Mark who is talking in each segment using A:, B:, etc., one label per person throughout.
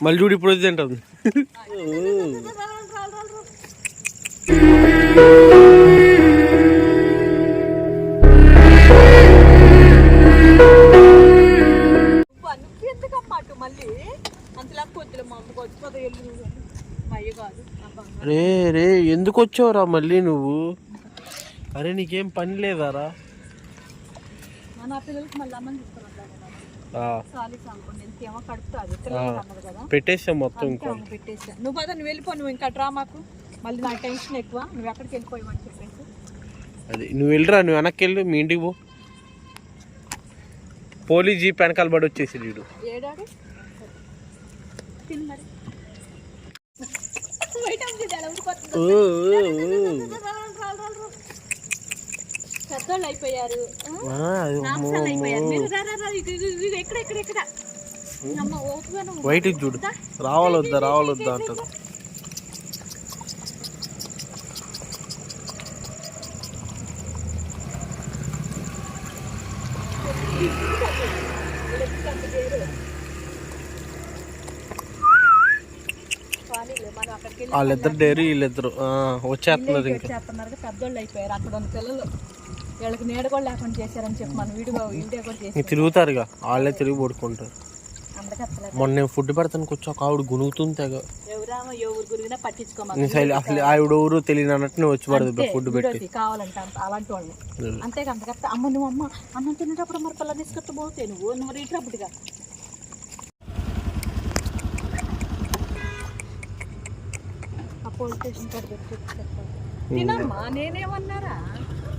A: మళ్ళీ చూడు ఇప్పుడు వచ్చి తింటుంది. రే రే ఎందుకు వచ్చావురా మళ్ళీ నువ్వు? అరే నీకేం పని లేదారా?
B: నా పిల్లలకి మళ్ళీ అమ్మని తీసుకున్నాను
A: పెట్టేసాం మొత్తం ఇంకో.
B: పెట్టేసా నువ్వు పద నువ్వు వెళ్ళిపో నువ్వు ఇంకా డ్రా మాకు. మళ్ళీ నా టెన్షన్ ఎక్కువ. నువ్వు ఎక్కడికి వెళ్ళిపోయావని చెప్పేసి.
A: అది నువ్వు వెళ్ళిరా? నువ్వు వెనక్కి వెళ్ళు మీ ఇంటికి పో. పోలీస్ జీప్ వెనకాల పడి వచ్చేసి వీడు. ఓ.
B: పెద్దోళ్ళు అయిపోయారు. ఎక్కడ ఎక్కడ ఎక్కడ?
A: బయటికి చూడు. రావాలొద్దా రావాలొద్దా అంటారు. వాళ్ళిద్దరు డేరు వీళ్ళిద్దరు. వచ్చేస్తున్నారు ఇంకా
B: పెద్దోళ్ళు అయిపోయారు అక్కడ ఉన్న పిల్లలు వీళ్ళకి నీడ కూడా లేకుండా చేశారని చెప్పి మనం వీడియో వీడియో కూడా చేసి
A: ఇంక తిరుగుతారుగా. వాళ్ళే తిరిగి పడుకుంటారు. మొన్న నేను ఫుడ్ పెడతాను కూర్చో ఒక ఆవిడ గునుగుతుంది తెగ. అసలు ఆవిడ ఎవరు తెలియని అన్నట్టు నేను వచ్చి పడదు ఫుడ్ పెట్టి.
B: కావాలంట అంత అలాంటి వాళ్ళు. అంతేగా అంతకత్త. అమ్మ నువ్వు అమ్మ అన్నం తినేటప్పుడు మరి తీసుకొస్తే పోతే నువ్వు నువ్వు రీట్రప్పుడుగా ఆ పోలీస్ స్టేషన్ కాడ పెట్టి. తినమ్మా నేనేమన్నారా?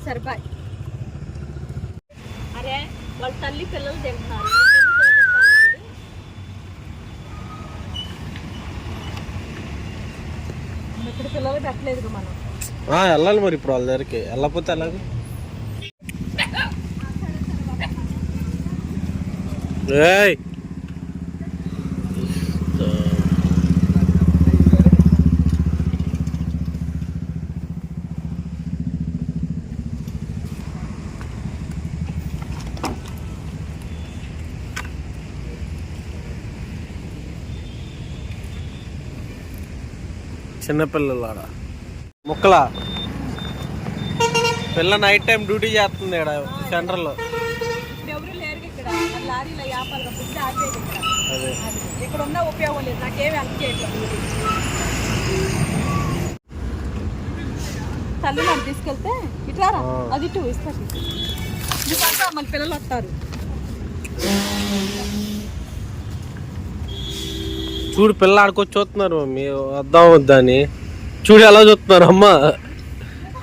B: సరే బాయ్. అరే వాళ్ళ తల్లి పిల్లలు తింటున్నారు. ఎందుకు పిల్లలు పెట్టలేదు మనం.
A: ఆ, వెళ్ళాలి మరి ఇప్పుడు వాళ్ళ దగ్గరికి. వెళ్ళకపోతే ఎలాగ? ఏయ్! చిన్నపిల్లలు ఆడ ముక్కలా? పిల్ల నైట్ టైం డ్యూటీ చేస్తుంది ఇక్కడ సెంటర్లో?
B: ఇప్పుడు ఎవరు లేరు ఇక్కడ ఉన్న ఉపయోగం లేదు. నాకేమి హెల్ప్ చేయట్లేదు. తల్లి నన్ను తీసుకెళ్తే ఇట్లారా
A: ఆ.
B: అది ఇటు ఇస్తారు మళ్ళీ పిల్లలు వస్తారు.
A: చూడు పిల్ల ఆడుకొచ్చి చూస్తున్నారు. మమ్మీ వద్దాం వద్దా అని. చూడు ఎలా చూస్తున్నారు. అమ్మ.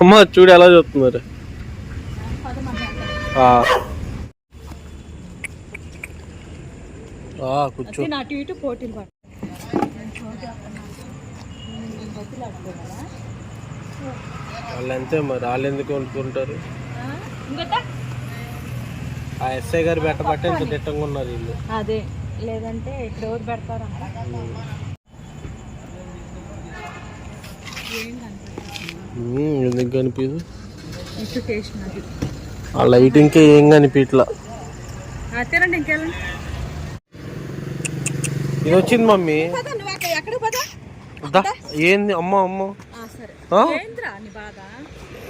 A: అమ్మ చూడు ఎలా చూస్తున్నారు. కూర్చో. వాళ్ళు అంతే మరి. వాళ్ళు ఎందుకు
B: ఇంకొక
A: ఆ? ఎస్ఐ గారు పెట్టబట్టే ఇంత దిట్టంగా ఉన్నారు వీళ్ళు.
B: అదే. లేదంటే ఇక్కడ ఎవరు పెడతారు
A: ఉమ్, ఎందుకు కనిపించదు ఆ లైటింగ్కి ఏం కనిపించట్లా ఇది వచ్చింది మమ్మీ. ఏంది? అమ్మ అమ్మ.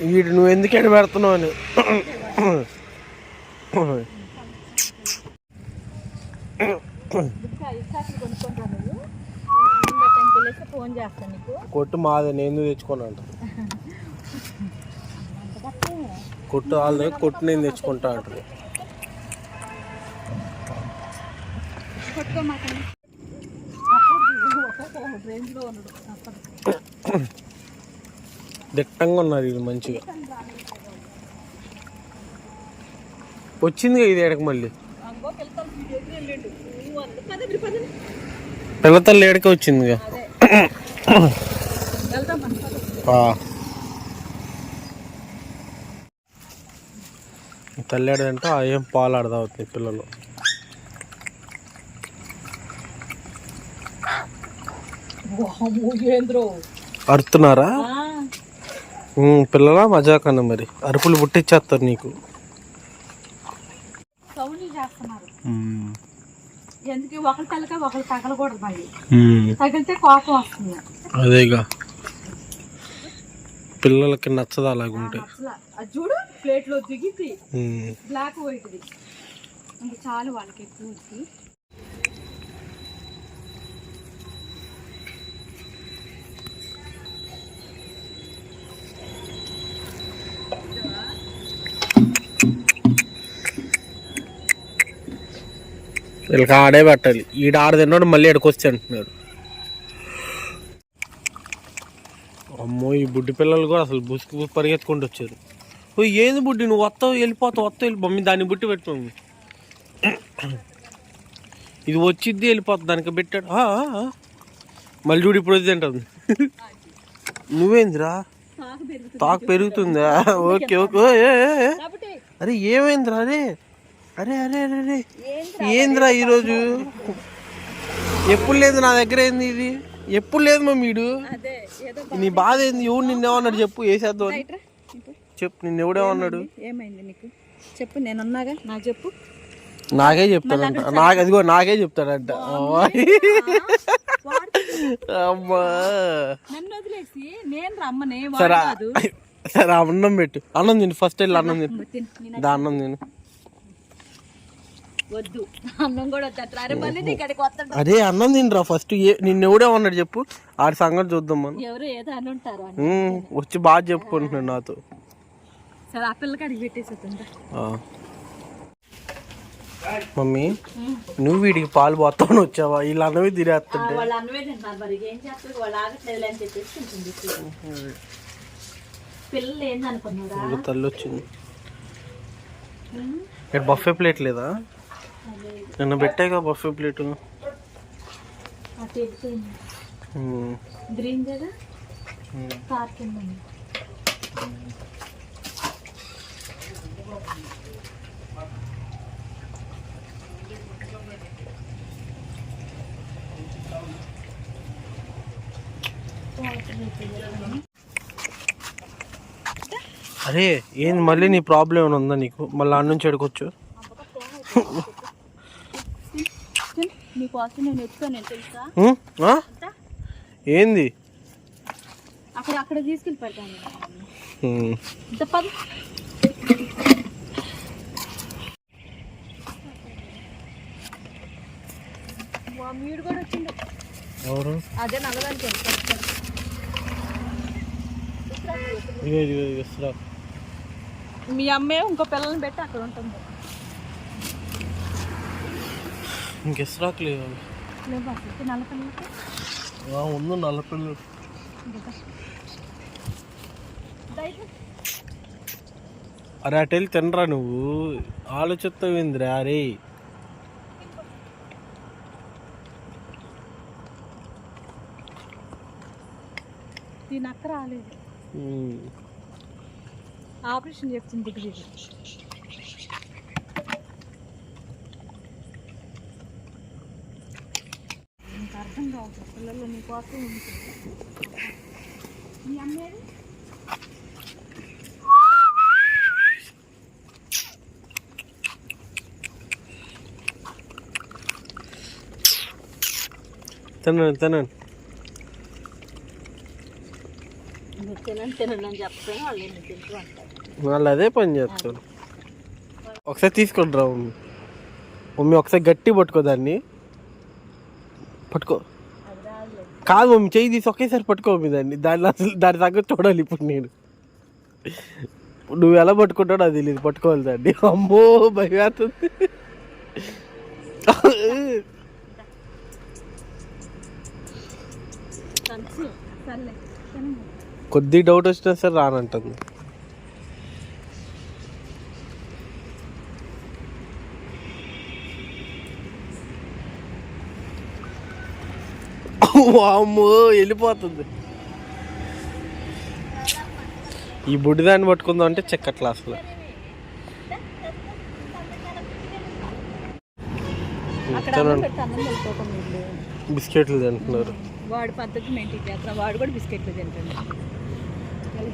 A: వీడు నువ్వు ఎందుకు ఎడ పెడుతున్నావు అని. కొట్టు మాదే నేను తెచ్చుకోను అంట. కొట్టు వాళ్ళ కొట్టు నేను తెచ్చుకుంటా అంటారు. దిట్టంగా ఉన్నది ఇది మంచిగా. వచ్చింది ఇది ఎడక మళ్ళీ. పిల్లతల్లి ఎడకే వచ్చిందిగా ఆ. ఏం పాలు ఆడదా అవుతుంది పిల్లలు? అరుతున్నారా? పిల్లలా మజాకన్నా మరి? అరుపులు పుట్టించేస్తారు నీకు.
B: ఎందుకు? ఒకరి తలక ఒకరు తగలకూడదు మళ్ళీ తగిలితే కోపం వస్తుంది.
A: అదేగా. పిల్లలకి నచ్చదు అలాగుంటే
B: అది చూడు ప్లేట్లో
A: ఉమ్.
B: బ్లాక్ వైట్ది ఇంకా చాలు వాళ్ళకి ఎక్కువ
A: వీళ్ళకి ఆడే పెట్టాలి. ఈడ ఆడ తిన్నాడు మళ్ళీ ఇక్కడికి వచ్చి అంటున్నాడు. అమ్మో ఈ బుడ్డి పిల్లలు కూడా అసలు బుసుకు పరిగెత్తుకుంటూ వచ్చారు. ఓ ఏంది బుడ్డి నువ్వు వస్తావు వెళ్ళిపోతావు వస్తావు వెళ్ళి మమ్మీ దాన్ని బుట్టి పెట్టు మమ్మీ ఇది వచ్చిద్ది వెళ్ళిపోతుంది దానికి పెట్టాడు. మళ్ళీ చూడు ఇప్పుడు వచ్చి అంటుంది. నువ్వేందిరా? తాకు పెరుగుతుందా. Okay okay. అరే ఏమైందిరా అరే? అరే అరే అరే అరే. ఏందిరా ఈరోజు? ఎప్పుడు లేదు నా దగ్గర ఏంది ఇది? ఎప్పుడు లేదు మా మీడు. నీ బాధ ఏంది? ఎవడు నిన్నేమన్నాడు చెప్పు వేసేద్దాం. చెప్పు నిన్ను ఎవడేమన్నాడు
B: ఏమైంది? నీకు? చెప్పు నేనున్నాగా? నాకు చెప్పు.
A: నాకే చెప్తాడంట. నాకు అదిగో నాకే చెప్తాడంట. అమ్మా. సరే సరే అన్నం పెట్టు. అన్నం తిను ఫస్ట్ వెళ్ళి అన్నం తిను. దా అన్నం తిను.
B: వద్దు. అన్నం కూడా వద్దు ఇక్కడికి వస్తాడు.
A: అరే అన్నం తినరా ఫస్ట్? ఏ నిన్ను ఎవడేమన్నాడు చెప్పు. ఆడి సంగతి చూద్దాం మనం.
B: ఎవరు ఏదో అని ఉంటారు
A: వచ్చి బాగా చెప్పుకుంటున్నాడు నాతో.
B: సరే ఆ పిల్లకి అడిగి.
A: మమ్మీ నువ్వు వీడికి పాలు పోతాను వచ్చావా? వీళ్ళు అన్నవి తినేస్తుంటే.
B: వాళ్ళు అన్నమే తింటారు మరి ఏం చేస్తారు? వాళ్ళు ఆగట్లేదు అని చెప్పేసి ఉంటుంది. పిల్లలు ఏందనుకున్నారా?
A: తల్లి వచ్చింది. ఇక్కడ బఫే ప్లేట్ లేదా? నిన్న పెట్టాయిగా బఫే ప్లేట్.
B: గ్రీన్ కదా? కార్ కింద ఉంది.
A: అరే ఏంది మళ్ళీ నీ ప్రాబ్లం ఏమైనా ఉందా నీకు? మళ్ళీ అన్న నుంచి ఎడుకోవచ్చు
B: నీకోసం నేను ఎత్తుకొని తెలుసా?
A: ఏంది?
B: అక్కడ అక్కడ తీసుకెళ్ళి పెడతాను
A: ఉమ్.
B: ఇంత పది మీడు కూడా వచ్చిండు.
A: ఎవరు?
B: అదే. మీ అమ్మే ఇంకో పిల్లల్ని పెట్టి అక్కడ ఉంటుంది.
A: ఇంక ఇస్రాక్ లేదు ఉంది అరే తినరా నువ్వు? ఆలోచిస్తావేందిరా అరే.
B: దీని అక్క రాలేదు. ఆపరేషన్ చెప్తుంది కావచ్చు పిల్లలు నీ కోసం ఉంటుంది. మీ అమ్మేది?
A: తినండి తినండి.
B: నువ్వు తినండి తినండి అని చెప్తాను వాళ్ళు ఎందుకు తింటూ అంటారు
A: వాళ్ళు అదే పని చేస్తారు. ఒకసారి తీసుకొని రా మమ్మీ ఒకసారి గట్టి పట్టుకో దాన్ని. పట్టుకో. కాదు మమ్మీ చెయ్యి తీసి ఒకేసారి పట్టుకో మమ్మీ దాన్ని. దాన్ని అసలు దాని సంగతి చూడాలి ఇప్పుడు నేను. నువ్వు ఎలా పట్టుకుంటాడో అది తెలియదు పట్టుకోవాలి దాన్ని. అమ్మో భయమేస్తుంది కొద్ది డౌట్ వచ్చినా సరే రానంటుంది. అమ్మో వెళ్ళిపోతుంది. ఈ బుడ్డి దాన్ని పట్టుకుందాం అంటే చెక్కట్లా అసలు బిస్కెట్లు తింటున్నారు.
B: వాడు పద్ధతి మెయింటైన్ వాడు కూడా బిస్కెట్లు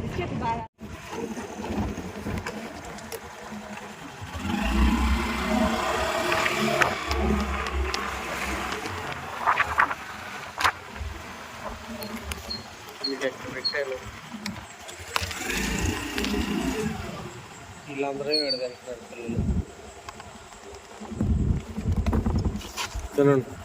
B: బిస్కెట్ బాగా
A: వీళ్ళందరూ విడదలుతున్నారు పిల్లలు తినండి తినండి